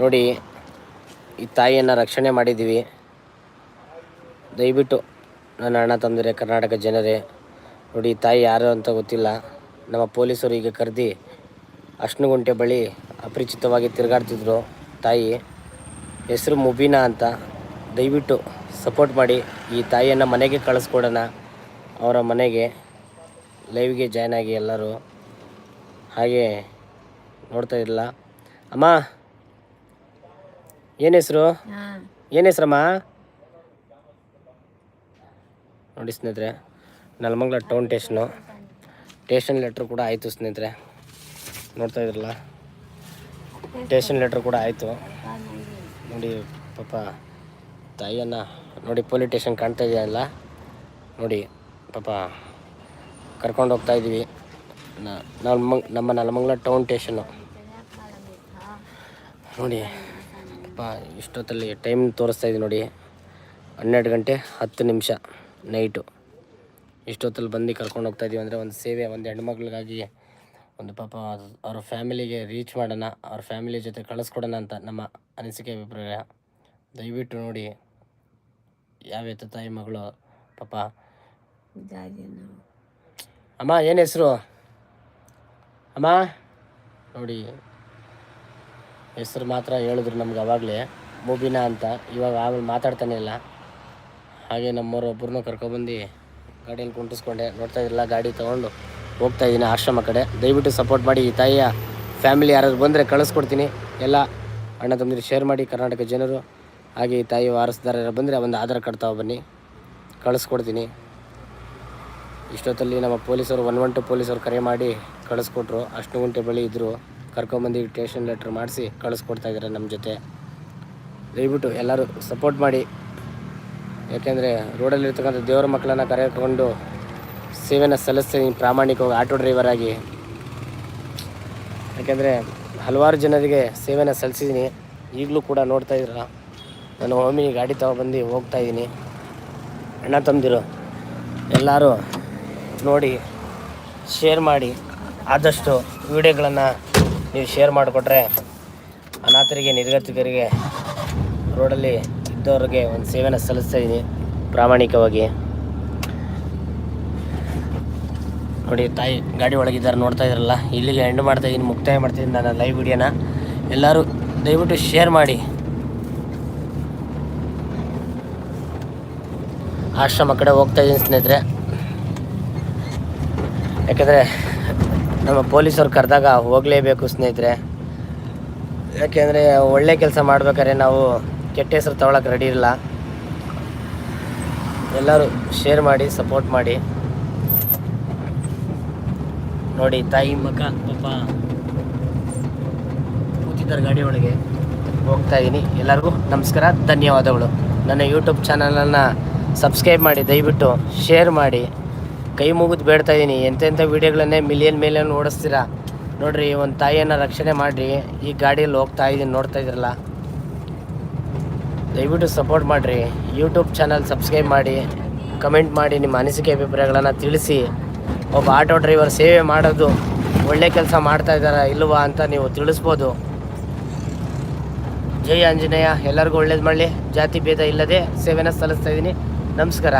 ನೋಡಿ, ಈ ತಾಯಿಯನ್ನು ರಕ್ಷಣೆ ಮಾಡಿದ್ದೀವಿ. ದಯವಿಟ್ಟು ನನ್ನ ಅಣ್ಣ ತಂದರೆ ಕರ್ನಾಟಕ ಜನರೇ, ನೋಡಿ, ಈ ತಾಯಿ ಯಾರು ಅಂತ ಗೊತ್ತಿಲ್ಲ. ನಮ್ಮ ಪೊಲೀಸರು ಈಗ ಕರೆದು ಅಶ್ನಗುಂಟೆ ಬಳಿ ಅಪರಿಚಿತವಾಗಿ ತಿರುಗಾಡ್ತಿದ್ರು ತಾಯಿ. ಹೆಸರು ಮುಬೀನಾ ಅಂತ. ದಯವಿಟ್ಟು ಸಪೋರ್ಟ್ ಮಾಡಿ, ಈ ತಾಯಿಯನ್ನು ಮನೆಗೆ ಕಳಿಸ್ಕೊಡೋಣ. ಅವರ ಮನೆಗೆ ಲೈವ್ಗೆ ಜಾಯ್ನ್ ಆಗಿ ಎಲ್ಲರೂ ಹಾಗೆ ನೋಡ್ತಾ ಇರಲ್ಲ. ಅಮ್ಮ ಏನು ಹೆಸರು? ಏನು ಹೆಸ್ರಮ್ಮ? ನೋಡಿ ಸ್ನೇಹಿತರೆ Nelamangala town station station letter ಕೂಡ ಆಯಿತು ಸ್ನೇಹಿತರೆ. ನೋಡ್ತಾ ಇದ್ರಲ್ಲ? ಟೇಷನ್ ಲೆಟ್ರ್ ಕೂಡ ಆಯಿತು. ನೋಡಿ ಪಾಪ ತಾಯಿಯನ್ನು ನೋಡಿ ಪೊಲೀಸ್ ಟೇಷನ್ ಕಾಣ್ತಾ ಇದೆಯಲ್ಲ ನೋಡಿ ಪಾಪ ಕರ್ಕೊಂಡು ಹೋಗ್ತಾ ಇದ್ದೀವಿ ನ- ನಲ್ಮಂಗ್ ನಮ್ಮ ನಲ್ಮಂಗ್ಲ ಟೌನ್ ಟೇಷನು ನೋಡಿ ಪಾಪ ಇಷ್ಟೊತ್ತಲ್ಲಿ ಟೈಮ್ ತೋರಿಸ್ತಾ ಇದೆ ನೋಡಿ. ಹನ್ನೆರಡು ಗಂಟೆ ಹತ್ತು ನಿಮಿಷ ನೈಟು ಇಷ್ಟೊತ್ತಲ್ಲಿ ಬಂದು ಕರ್ಕೊಂಡು ಹೋಗ್ತಾ ಇದೀವಿ ಅಂದರೆ ಒಂದು ಸೇವೆ, ಒಂದು ಹೆಣ್ಮಕ್ಳಿಗಾಗಿ ಒಂದು ಪಾಪ ಅವ್ರ ಫ್ಯಾಮಿಲಿಗೆ ರೀಚ್ ಮಾಡೋಣ, ಅವ್ರ ಫ್ಯಾಮಿಲಿ ಜೊತೆ ಕಳಿಸ್ಕೊಡೋಣ ಅಂತ ನಮ್ಮ ಅನಿಸಿಕೆ ಅಭಿಪ್ರಾಯ. ದಯವಿಟ್ಟು ನೋಡಿ ಯಾವ ಎತ್ತ ತಾಯಿ ಮಗಳು ಪಾಪ. ಅಮ್ಮ, ಏನು ಹೆಸರು? ಅಮ್ಮ, ನೋಡಿ. ಹೆಸರು ಮಾತ್ರ ಹೇಳಿದ್ರು ನಮ್ಗೆ ಅವಾಗಲೇ, ಮೂಬಿನಾ ಅಂತ. ಇವಾಗ ಆಮೇಲೆ ಮಾತಾಡ್ತಾನೆ ಇಲ್ಲ. ಹಾಗೆ ನಮ್ಮವರು ಒಬ್ಬರನ್ನೂ ಕರ್ಕೊಬಂದು ಗಾಡಿಯಲ್ಲಿ ಕುಂಟಿಸ್ಕೊಂಡೆ. ನೋಡ್ತಾ ಇದ್ದಿಲ್ಲ ಗಾಡಿ ತೊಗೊಂಡು ಹೋಗ್ತಾ ಇದ್ದೀನಿ ಆಶ್ರಮ ಕಡೆ. ದಯವಿಟ್ಟು ಸಪೋರ್ಟ್ ಮಾಡಿ ಈ ತಾಯಿಯ ಫ್ಯಾಮಿಲಿ ಯಾರಾದ್ರು ಬಂದರೆ ಕಳಿಸ್ಕೊಡ್ತೀನಿ. ಎಲ್ಲ ಅಣ್ಣ ತಮ್ಮದಿರು ಶೇರ್ ಮಾಡಿ ಕರ್ನಾಟಕ ಜನರು ಹಾಗೆ ಈ ತಾಯಿ ವಾರಸ್ದಾರ ಬಂದರೆ ಒಂದು ಆಧಾರ್ ಕಾರ್ಡ್ ತಗೊ ಬನ್ನಿ. ಕಳಿಸ್ಕೊಡ್ತೀನಿ. ಇಷ್ಟೊತ್ತಲ್ಲಿ ನಮ್ಮ ಪೊಲೀಸರು, ಒನ್ ಒನ್ ಟು ಪೊಲೀಸರು ಕರೆ ಮಾಡಿ ಕಳಿಸ್ಕೊಟ್ರು. ಅಷ್ಟು ಗಂಟೆ ಬಳಿ ಇದ್ದರು ಕರ್ಕೊಂಬಂದು ಟೇಷನ್ ಲೆಟ್ರ್ ಮಾಡಿಸಿ ಕಳಿಸ್ಕೊಡ್ತಾ ಇದ್ದಾರೆ ನಮ್ಮ ಜೊತೆ. ದಯವಿಟ್ಟು ಎಲ್ಲರೂ ಸಪೋರ್ಟ್ ಮಾಡಿ. ಯಾಕೆಂದರೆ ರೋಡಲ್ಲಿರ್ತಕ್ಕಂಥ ದೇವರ ಮಕ್ಕಳನ್ನು ಕರೆದುಕೊಂಡು ಸೇವೆನ ಸಲ್ಲಿಸ್ತೀನಿ, ಪ್ರಾಮಾಣಿಕವಾಗಿ ಆಟೋ ಡ್ರೈವರ್ ಆಗಿ. ಯಾಕೆಂದರೆ ಹಲವಾರು ಜನರಿಗೆ ಸೇವೆನ ಸಲ್ಲಿಸಿದ್ದೀನಿ ಈಗಲೂ ಕೂಡ ನೋಡ್ತಾ ಇದ್ದೀರ ನಾನು ಹೋಮಿ ಗಾಡಿ ತಗೊಬಂದು ಹೋಗ್ತಾ ಇದ್ದೀನಿ. ಅಣ್ಣ ತಂದಿರು ಎಲ್ಲರೂ ನೋಡಿ, ಶೇರ್ ಮಾಡಿ, ಆದಷ್ಟು ವಿಡಿಯೋಗಳನ್ನು ನೀವು ಶೇರ್ ಮಾಡಿಕೊಟ್ರೆ ಅನಾಥರಿಗೆ, ನಿರ್ಗತಿಕರಿಗೆ ರೋಡಲ್ಲಿ ಇದ್ದವ್ರಿಗೆ ಒಂದು ಸೇವೆನ ಸಲ್ಲಿಸ್ತಾ ಇದ್ದೀನಿ ಪ್ರಾಮಾಣಿಕವಾಗಿ. ನೋಡಿ, ತಾಯಿ ಗಾಡಿ ಒಳಗಿದ್ದಾರೆ, ನೋಡ್ತಾ ಇದ್ರಲ್ಲ? ಇಲ್ಲಿಗೆ ಎಂಡ್ ಮಾಡ್ತಾ ಇದ್ದೀನಿ, ಮುಕ್ತಾಯ ಮಾಡ್ತಿದ್ದೀನಿ ನನ್ನ ಲೈವ್ ವಿಡಿಯೋನ ಎಲ್ಲರೂ ದಯವಿಟ್ಟು ಶೇರ್ ಮಾಡಿ. ಆಶ್ರಮ ಕಡೆ ಹೋಗ್ತಾ ಇದ್ದೀನಿ ಸ್ನೇಹಿತರೆ. ಯಾಕಂದರೆ ನಮ್ಮ ಪೊಲೀಸರು ಕರೆದಾಗ ಹೋಗಲೇಬೇಕು ಸ್ನೇಹಿತರೆ. ಯಾಕೆಂದರೆ ಒಳ್ಳೆ ಕೆಲಸ ಮಾಡ್ಬೇಕಾದ್ರೆ ನಾವು ಕೆಟ್ಟ ಹೆಸರು ತಗೊಳಕ್ಕೆ ರೆಡಿ ಇಲ್ಲ ಎಲ್ಲರೂ ಶೇರ್ ಮಾಡಿ ಸಪೋರ್ಟ್ ಮಾಡಿ. ನೋಡಿ, ತಾಯಿ ಮಕ್ಕ ಪಾಪ ಕೂತಿದ್ದಾರೆ ಗಾಡಿ ಒಳಗೆ. ಹೋಗ್ತಾ ಇದ್ದೀನಿ ಎಲ್ಲರಿಗೂ ನಮಸ್ಕಾರ, ಧನ್ಯವಾದಗಳು. ನನ್ನ ಯೂಟ್ಯೂಬ್ ಚಾನಲನ್ನು ಸಬ್ಸ್ಕ್ರೈಬ್ ಮಾಡಿ, ದಯವಿಟ್ಟು ಶೇರ್ ಮಾಡಿ. ಕೈ ಮುಗಿದು ಬೇಡ್ತಾ ಇದ್ದೀನಿ ಎಂತೆಂಥ ವೀಡಿಯೋಗಳನ್ನೇ ಮಿಲಿಯನ್ ಮಿಲಿಯನ್ ಓಡಿಸ್ತೀರಾ? ನೋಡ್ರಿ, ಒಂದು ತಾಯಿಯನ್ನು ರಕ್ಷಣೆ ಮಾಡಿರಿ. ಈ ಗಾಡಿಯಲ್ಲಿ ಹೋಗ್ತಾ ಇದ್ದೀನಿ ನೋಡ್ತಾ ಇದ್ರಲ್ಲ. ದಯವಿಟ್ಟು ಸಪೋರ್ಟ್ ಮಾಡಿರಿ. ಯೂಟ್ಯೂಬ್ ಚಾನಲ್ ಸಬ್ಸ್ಕ್ರೈಬ್ ಮಾಡಿ. ಕಮೆಂಟ್ ಮಾಡಿ, ನಿಮ್ಮ ಅನಿಸಿಕೆ ಅಭಿಪ್ರಾಯಗಳನ್ನು ತಿಳಿಸಿ. ಒಬ್ಬ ಆಟೋ ಡ್ರೈವರ್ ಸೇವೆ ಮಾಡೋದು ಒಳ್ಳೆ ಕೆಲಸ ಮಾಡ್ತಾ ಇದ್ದಾರಾ ಇಲ್ವಾ ಅಂತ ನೀವು ತಿಳಿಸ್ಬೋದು. ಜೈ ಆಂಜನೇಯ. ಎಲ್ಲರಿಗೂ ಒಳ್ಳೇದು ಮಾಡಲಿ. ಜಾತಿ ಭೇದ ಇಲ್ಲದೆ ಸೇವೆನ ಸಲ್ಲಿಸ್ತಾ ಇದ್ದೀನಿ ನಮಸ್ಕಾರ.